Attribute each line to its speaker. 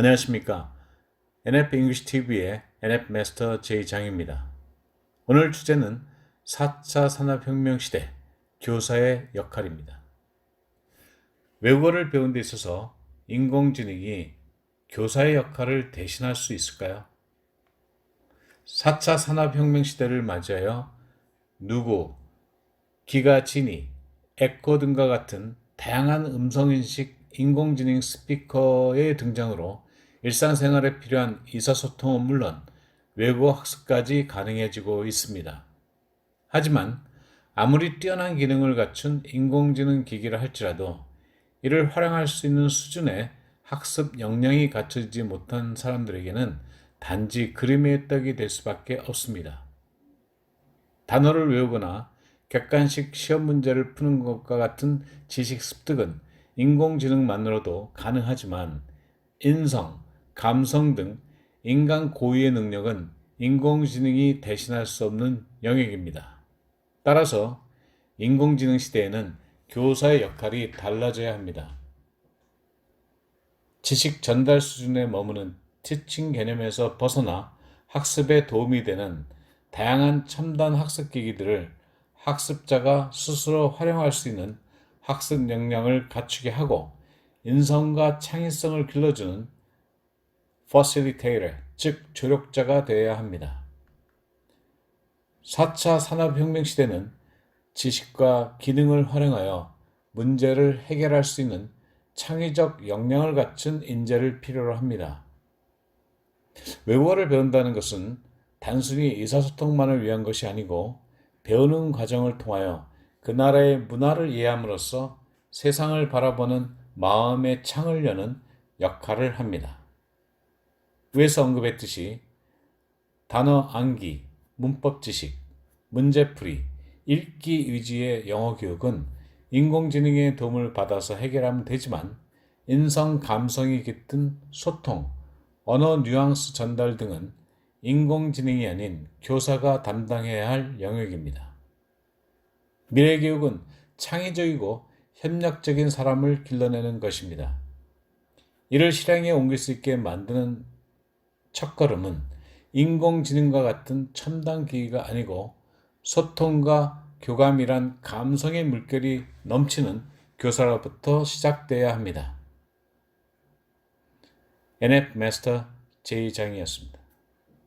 Speaker 1: 안녕하십니까. NF English TV의 NF 마스터 제이장입니다. 오늘 주제는 4차 산업혁명 시대 교사의 역할입니다. 외국어를 배운 데 있어서 인공지능이 교사의 역할을 대신할 수 있을까요? 4차 산업혁명 시대를 맞이하여 누구, 기가 지니, 에코 등과 같은 다양한 음성인식 인공지능 스피커의 등장으로 일상생활에 필요한 의사소통은 물론 외국어 학습까지 가능해지고 있습니다. 하지만 아무리 뛰어난 기능을 갖춘 인공지능 기기를 할지라도 이를 활용할 수 있는 수준의 학습 역량이 갖춰지지 못한 사람들에게는 단지 그림의 떡이 될 수밖에 없습니다. 단어를 외우거나 객관식 시험 문제를 푸는 것과 같은 지식 습득은 인공지능만으로도 가능하지만 인성, 감성 등 인간 고유의 능력은 인공지능이 대신할 수 없는 영역입니다. 따라서 인공지능 시대에는 교사의 역할이 달라져야 합니다. 지식 전달 수준에 머무는 티칭 개념에서 벗어나 학습에 도움이 되는 다양한 첨단 학습 기기들을 학습자가 스스로 활용할 수 있는 학습 역량을 갖추게 하고 인성과 창의성을 길러주는 facilitator, 즉 조력자가 되어야 합니다. 4차 산업혁명 시대는 지식과 기능을 활용하여 문제를 해결할 수 있는 창의적 역량을 갖춘 인재를 필요로 합니다. 외국어를 배운다는 것은 단순히 의사소통만을 위한 것이 아니고 배우는 과정을 통하여 그 나라의 문화를 이해함으로써 세상을 바라보는 마음의 창을 여는 역할을 합니다. 위에서 언급했듯이 단어 암기, 문법 지식, 문제풀이, 읽기 위주의 영어 교육은 인공지능의 도움을 받아서 해결하면 되지만 인성 감성이 깃든 소통, 언어 뉘앙스 전달 등은 인공지능이 아닌 교사가 담당해야 할 영역입니다. 미래 교육은 창의적이고 협력적인 사람을 길러내는 것입니다. 이를 실행에 옮길 수 있게 만드는 첫걸음은 인공지능과 같은 첨단 기기가 아니고 소통과 교감이란 감성의 물결이 넘치는 교사로부터 시작돼야 합니다. NF 마스터 제이장이었습니다.